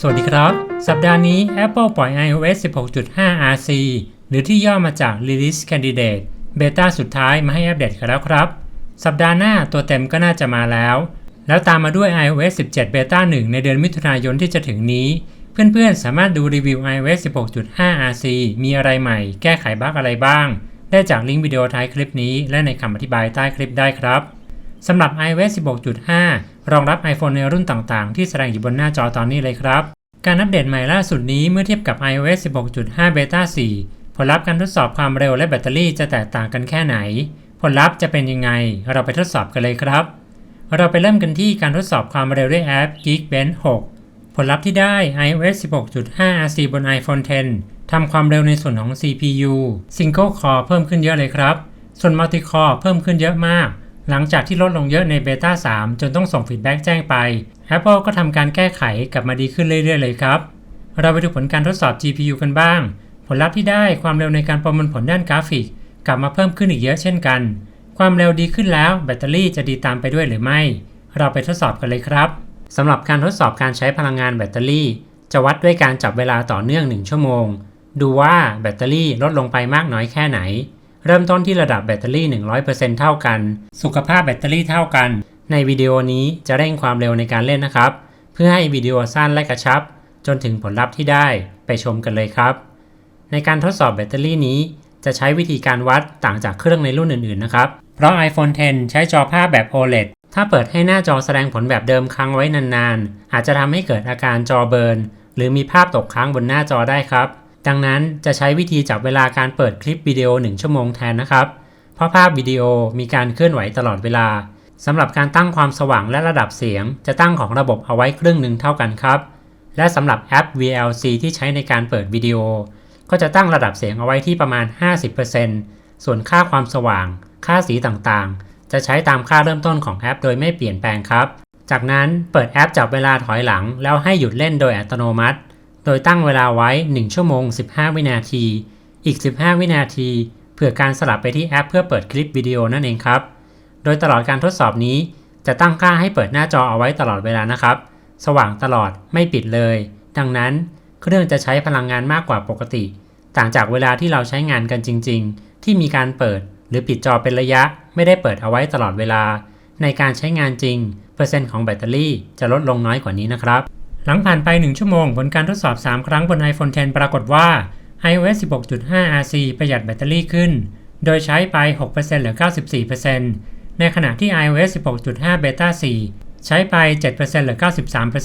สวัสดีครับ สัปดาห์นี้ Apple ปล่อย iOS 16.5 RC หรือที่ย่อมาจาก Release Candidate เบต้าสุดท้ายมาให้อัปเดตกันแล้วครับ สัปดาห์หน้าตัวเต็มก็น่าจะมาแล้ว แล้วตามมาด้วย iOS 17 Beta 1 ในเดือนมิถุนายนที่จะถึงนี้ เพื่อนๆ สามารถดูรีวิว iOS 16.5 RC มีอะไรใหม่ แก้ไขบั๊กอะไรบ้าง ได้จากลิงก์วิดีโอท้ายคลิปนี้ และในคำอธิบายใต้คลิปได้ครับสำหรับ iOS 16.5 รองรับ iPhone ในรุ่นต่างๆ ที่แสดงอยู่บนหน้าจอตอนนี้เลยครับ การอัปเดตใหม่ล่าสุดนี้เมื่อเทียบกับ iOS 16.5 Beta 4 ผลลัพธ์การทดสอบความเร็วและแบตเตอรี่จะแตกต่างกันแค่ไหน ผลลัพธ์จะเป็นยังไง เราไปทดสอบกันเลยครับ เราไปเริ่มกันที่การทดสอบความเร็วด้วยแอป Geekbench 6 ผลลัพธ์ที่ได้ iOS 16.5 RC บน iPhone 10ทำความเร็วในส่วนของ CPU Single Core เพิ่มขึ้นเยอะเลยครับ ส่วน Multi Core เพิ่มขึ้นเยอะมาก หลังจากที่ลดลงเยอะในเบต้า3 จนต้องส่งฟีดแบ็กแจ้งไป Apple ก็ทำการแก้ไขกลับมาดีขึ้นเรื่อยๆเลยครับ เราไปดูผลการทดสอบ GPU กันบ้าง ผลลัพธ์ที่ได้ความเร็วในการประมวลผลด้านกราฟิก กลับมาเพิ่มขึ้นอีกเยอะเช่นกัน ความเร็วดีขึ้นแล้วแบตเตอรี่จะดีตามไปด้วยหรือไม่ เราไปทดสอบกันเลยครับสำหรับการทดสอบการใช้พลังงานแบตเตอรี่ จะวัดด้วยการจับเวลาต่อเนื่อง 1 ชั่วโมง ดูว่าแบตเตอรี่ลดลงไปมากน้อยแค่ไหน เริ่มต้นที่ระดับแบตเตอรี่ 100%เท่ากัน สุขภาพแบตเตอรี่เท่ากัน ในวิดีโอนี้จะเร่งความเร็วในการเล่นนะครับ เพื่อให้วิดีโอสั้นและกระชับ จนถึงผลลัพธ์ที่ได้ไปชมกันเลยครับ ในการทดสอบแบตเตอรี่นี้ จะใช้วิธีการวัดต่างจากเครื่องในรุ่นอื่นๆนะครับ เพราะ iPhone 10 ใช้จอภาพแบบ OLED ถ้าเปิดให้หน้าจอแสดงผลแบบเดิมค้างไว้นานๆ อาจจะทำให้เกิดอาการจอเบิร์นหรือมีภาพตกค้างบนหน้าจอได้ครับ ดังนั้นจะใช้วิธีจับเวลาการเปิดคลิปวิดีโอ 1 ชั่วโมงแทนนะครับ เพราะภาพวิดีโอมีการเคลื่อนไหวตลอดเวลาสำหรับการตั้งความสว่างและระดับเสียง จะตั้งของระบบเอาไว้ครึ่งหนึ่งเท่ากันครับ และสำหรับแอป VLC ที่ใช้ในการเปิดวิดีโอ ก็จะตั้งระดับเสียงเอาไว้ที่ประมาณ 50%ส่วนค่าความสว่าง ค่าสีต่างๆ จะใช้ตามค่าเริ่มต้นของแอป โดยไม่เปลี่ยนแปลงครับ จากนั้นเปิดแอปจับเวลาถอยหลัง แล้วให้หยุดเล่นโดยอัตโนมัติ โดยตั้งเวลาไว้ 1 ชั่วโมง 15 วินาที อีก 15 วินาที เผื่อการสลับไปที่แอปเพื่อเปิดคลิปวิดีโอนั่นเองครับ โดยตลอดการทดสอบนี้ จะตั้งค่าให้เปิดหน้าจอเอาไว้ตลอดเวลานะครับ สว่างตลอดไม่ปิดเลย ดังนั้นเครื่องจะใช้พลังงานมากกว่าปกติ ต่างจากเวลาที่เราใช้งานกันจริง ๆ ที่มีการเปิดหรือปิดจอเป็นระยะ ไม่ได้เปิดเอาไว้ตลอดเวลา ในการใช้งานจริง เปอร์เซ็นต์ของแบตเตอรี่จะลดลงน้อยกว่านี้นะครับ หลังผ่านไป 1 ชั่วโมง ผลการทดสอบ 3 ครั้งบน iPhone 10 ปรากฏว่า iOS 16.5 RC ประหยัดแบตเตอรี่ขึ้น โดยใช้ไป6%เหลือ 94%ในขณะที่ iOS 16.5 Beta 4 ใช้ไป7%เหลือ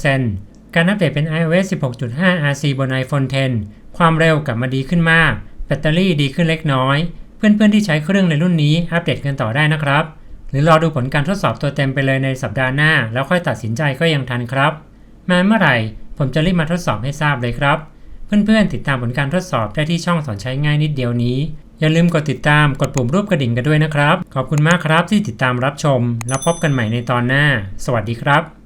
93%การอัปเดตเป็น iOS 16.5 RC บน iPhone 10 ความเร็วกลับมาดีขึ้นมาก แบตเตอรี่ดีขึ้นเล็กน้อย เพื่อนๆที่ใช้เครื่องในรุ่นนี้อัปเดตกันต่อได้นะครับ หรือรอดูผลการทดสอบตัวเต็มไปเลยในสัปดาห์หน้า แล้วค่อยตัดสินใจก็ยังทันครับ มาเมื่อไหร่ ผมจะรีบมาทดสอบให้ทราบเลยครับ เพื่อนๆติดตามผลการทดสอบได้ที่ช่องสอนใช้ง่ายนิดเดียวนี้ อย่าลืมกดติดตามกดปุ่มรูปกระดิ่งกันด้วยนะครับ ขอบคุณมากครับที่ติดตามรับชม แล้วพบกันใหม่ในตอนหน้า สวัสดีครับ